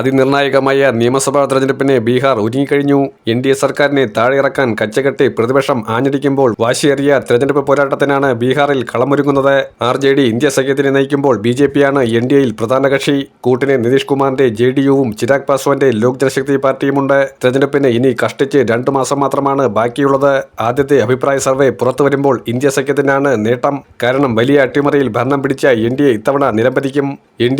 അതിനിർണായകമായ നിയമസഭാ തെരഞ്ഞെടുപ്പിനെ ബീഹാർ ഒരുങ്ങിക്കഴിഞ്ഞു. എൻ ഡി എ സർക്കാരിനെ താഴെയിറക്കാൻ കച്ചകെട്ടി പ്രതിപക്ഷം ആഞ്ഞടിക്കുമ്പോൾ വാശിയേറിയ തെരഞ്ഞെടുപ്പ് പോരാട്ടത്തിനാണ് ബീഹാറിൽ കളമൊരുങ്ങുന്നത്. ആർ ജെ ഡി ഇന്ത്യ സഖ്യത്തിനെ നയിക്കുമ്പോൾ ബി ജെ പിയാണ് എൻ ഡി എയിൽ പ്രധാന കക്ഷി. കൂട്ടിന് നിതീഷ് കുമാറിന്റെ ജെ ഡി യുവും ചിരാഗ് പാസ്വാന്റെ ലോക് ജനശക്തി പാർട്ടിയുമുണ്ട്. തെരഞ്ഞെടുപ്പിന് ഇനി കഷ്ടിച്ച് രണ്ടു മാസം മാത്രമാണ് ബാക്കിയുള്ളത്. ആദ്യത്തെ അഭിപ്രായ സർവേ പുറത്തു വരുമ്പോൾ ഇന്ത്യ സഖ്യത്തിനാണ് നേട്ടം. കാരണം വലിയ അട്ടിമറിയിൽ ഭരണം പിടിച്ച എൻ ഡി എ ഇത്തവണ നിലംപതിക്കും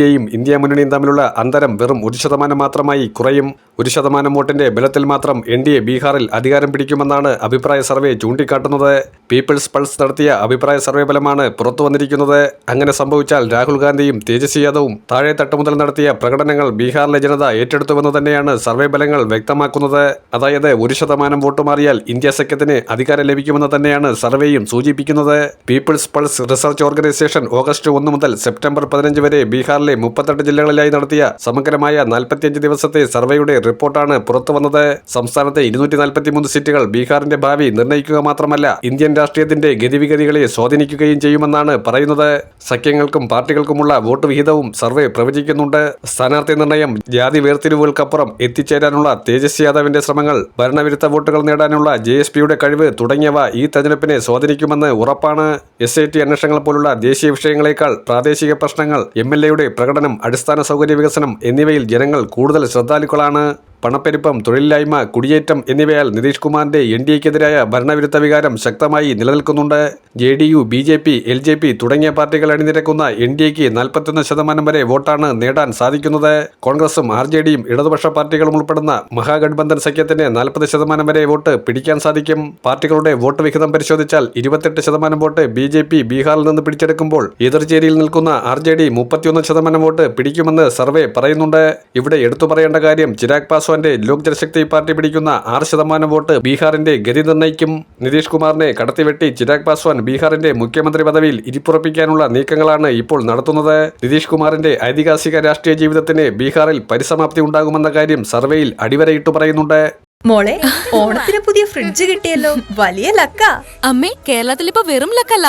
എയും ഇന്ത്യ മുന്നണിയും തമ്മിലുള്ള അന്തരം വെറും ഒരു ശതമാനം മാത്രമായി കുറയും. ഒരു ശതമാനം വോട്ടിന്റെ ബലത്തിൽ മാത്രം എൻ ഡി എ ബീഹാറിൽ അധികാരം പിടിക്കുമെന്നാണ് അഭിപ്രായ സർവേ ചൂണ്ടിക്കാട്ടുന്നത്. പീപ്പിൾസ് പൾസ് നടത്തിയ അഭിപ്രായ സർവേ ഫലമാണ് പുറത്തു വന്നിരിക്കുന്നത്. അങ്ങനെ സംഭവിച്ചാൽ രാഹുൽ ഗാന്ധിയും തേജസ്വി യാദവും താഴെ തട്ടുമുതൽ നടത്തിയ പ്രകടനങ്ങൾ ബീഹാറിലെ ജനത ഏറ്റെടുത്തുവെന്ന് തന്നെയാണ് സർവേ ഫലങ്ങൾ വ്യക്തമാക്കുന്നത്. അതായത് ഒരു ശതമാനം വോട്ട് മാറിയാൽ ഇന്ത്യ സഖ്യത്തിന് അധികാരം ലഭിക്കുമെന്ന് തന്നെയാണ് സർവേയും സൂചിപ്പിക്കുന്നത്. People's Pulse Research Organisation August ഒന്ന് മുതൽ സെപ്റ്റംബർ പതിനഞ്ച് വരെ ബീഹാറിലെ മുപ്പത്തെട്ട് ജില്ലകളിലായി നടത്തിയ സമഗ്രമായ നാൽപ്പത്തിയഞ്ച് ദിവസത്തെ സർവേയുടെ റിപ്പോർട്ടാണ് പുറത്തു വന്നത്. സംസ്ഥാനത്തെ ഇരുന്നൂറ്റി നാൽപ്പത്തിമൂന്ന് സീറ്റുകൾ ബീഹാറിന്റെ ഭാവി നിർണയിക്കുക മാത്രമല്ല ഇന്ത്യൻ രാഷ്ട്രീയത്തിന്റെ ഗതിവിഗതികളെ സ്വാധീനിക്കുകയും ചെയ്യുമെന്നാണ് പറയുന്നത്. സഖ്യങ്ങൾക്കും പാർട്ടികൾക്കുമുള്ള വോട്ട് വിഹിതവും സർവേ പ്രവചിക്കുന്നുണ്ട്. സ്ഥാനാർത്ഥി നിർണയം ജാതി വേർതിരിവുകൾക്കപ്പുറം എത്തിച്ചേരാനുള്ള തേജസ്വി യാദവിന്റെ ശ്രമങ്ങൾ ഭരണവിരുദ്ധ വോട്ടുകൾ നേടാനുള്ള ജെ എസ് പിയുടെ കഴിവ് തുടങ്ങിയവ ഈ തെരഞ്ഞെടുപ്പിനെ സ്വാധീനിക്കുമെന്ന് ഉറപ്പാണ്. എസ് ഐ ടി അന്വേഷണങ്ങൾ പോലുള്ള ദേശീയ വിഷയങ്ങളെക്കാൾ പ്രാദേശിക പ്രശ്നങ്ങൾ എം എൽ എയുടെ പ്രകടനം അടിസ്ഥാന സൗകര്യ വികസനം എന്നിവയിൽ ജനങ്ങൾ കൂടുതൽ ശ്രദ്ധാലുക്കളാണ്. പണപ്പെരുപ്പം തൊഴിലില്ലായ്മ കുടിയേറ്റം എന്നിവയാൽ നിതീഷ് കുമാറിന്റെ എൻ ഡി എക്കെതിരായ ഭരണവിരുദ്ധ വികാരം ശക്തമായി നിലനിൽക്കുന്നുണ്ട്. J D U B J P L J P തുടങ്ങിയ പാർട്ടികൾ അണിനിരക്കുന്ന എൻ ഡി എക്ക് നാൽപ്പത്തൊന്ന് ശതമാനം വരെ വോട്ടാണ് നേടാൻ സാധിക്കുന്നത്. കോൺഗ്രസും ആർ ജെ ഡിയും ഇടതുപക്ഷ പാർട്ടികളും ഉൾപ്പെടുന്ന മഹാഗഡ്ബന്ധൻ സഖ്യത്തിന് നാൽപ്പത് ശതമാനം വരെ വോട്ട് പിടിക്കാൻ സാധിക്കും. പാർട്ടികളുടെ വോട്ട് വിഹിതം പരിശോധിച്ചാൽ ഇരുപത്തെട്ട് ശതമാനം വോട്ട് ബി ജെ പി ബീഹാറിൽ നിന്ന് പിടിച്ചെടുക്കുമ്പോൾ എതിർചേരിയിൽ നിൽക്കുന്ന ആർ ജെ ഡി മുപ്പത്തിയൊന്ന് ശതമാനം വോട്ട് പിടിക്കുമെന്ന് സർവേ പറയുന്നുണ്ട്. ഇവിടെ എടുത്തു പറയേണ്ട കാര്യം ചിരാഗ് പാസ്വാന്റെ ലോക് ജനശക്തി പാർട്ടി പിടിക്കുന്ന ആറ് ശതമാനം വോട്ട് ബീഹാറിന്റെ ഗതി നിർണയിക്കും. നിതീഷ് കുമാറിനെ കടത്തിവെട്ടി ചിരാഗ് പാസ്വാൻ ബീഹാറിന്റെ മുഖ്യമന്ത്രി പദവിയിൽ ഇരിപ്പുറപ്പിക്കാനുള്ള നീക്കങ്ങളാണ് ഇപ്പോൾ നടത്തുന്നത്. നിതീഷ് കുമാറിന്റെ ഐതിഹാസിക രാഷ്ട്രീയ ജീവിതത്തിന് ബീഹാറിൽ പരിസമാപ്തി ഉണ്ടാകുമെന്ന കാര്യം സർവേയിൽ അടിവരയിട്ടു പറയുന്നുണ്ട്. മോളെ ഓണത്തിന് പുതിയ ഫ്രിഡ്ജ് കിട്ടിയല്ലോ. വലിയ ലക്ക. അമ്മേ കേരളത്തിൽ ഇപ്പൊ വെറും ലക്കല്ല.